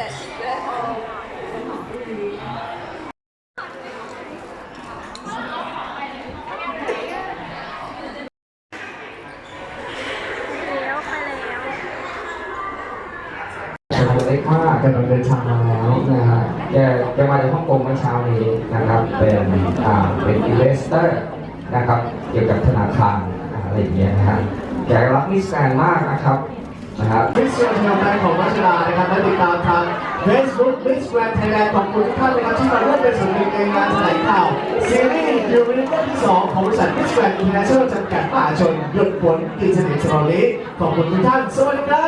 แสชิดด้วยแล้วไปแล้วชายเล็กมากกำลังเดินทางมาแล้วนะฮะแกแกมาจากฮ่องกงเมื่อเช้านี้นะครับ เป็นอ่าเป็นอินเวสเตอร์นะครับ เกี่ยวกับธนาคารอะไรอย่างเงี้ยนะฮะแกรักมิสแกรนมากนะครับ นะฮะมิสแกรนด์ไทยแลนด์ของมัชดานะครับและติดตามทาง Facebook Miss Grand Thailand ขอบคุณทุกท่านนะครับที่มาร่วมเป็นส่วนหนึ่งในงานแถลงข่าวซีรีส์ยูนิเวอร์ที่ 2 ของบริษัท Miss Grand International จำกัดมหาชนหยุดผลกิจสนิทสตอรี่ขอบคุณทุกท่านสวัสดีครับ